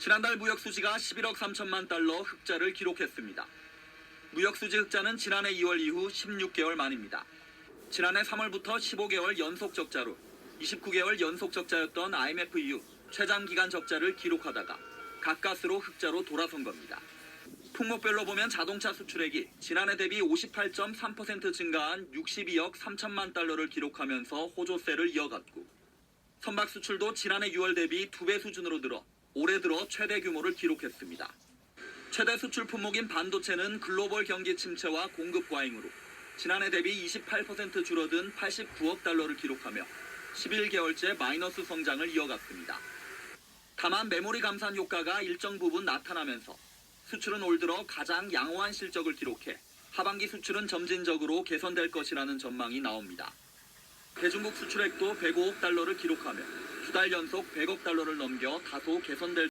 지난달 무역 수지가 11억 3천만 달러 흑자를 기록했습니다. 무역 수지 흑자는 지난해 2월 이후 16개월 만입니다. 지난해 3월부터 15개월 연속 적자로 29개월 연속 적자였던 IMF 이후 최장기간 적자를 기록하다가 가까스로 흑자로 돌아선 겁니다. 품목별로 보면 자동차 수출액이 지난해 대비 58.3% 증가한 62억 3천만 달러를 기록하면서 호조세를 이어갔고 선박 수출도 지난해 6월 대비 두배 수준으로 늘어 올해 들어 최대 규모를 기록했습니다. 최대 수출 품목인 반도체는 글로벌 경기 침체와 공급 과잉으로 지난해 대비 28% 줄어든 89억 달러를 기록하며 11개월째 마이너스 성장을 이어갔습니다. 다만 메모리 감산 효과가 일정 부분 나타나면서 수출은 올 들어 가장 양호한 실적을 기록해 하반기 수출은 점진적으로 개선될 것이라는 전망이 나옵니다. 대중국 수출액도 105억 달러를 기록하며 두 달 연속 100억 달러를 넘겨 다소 개선될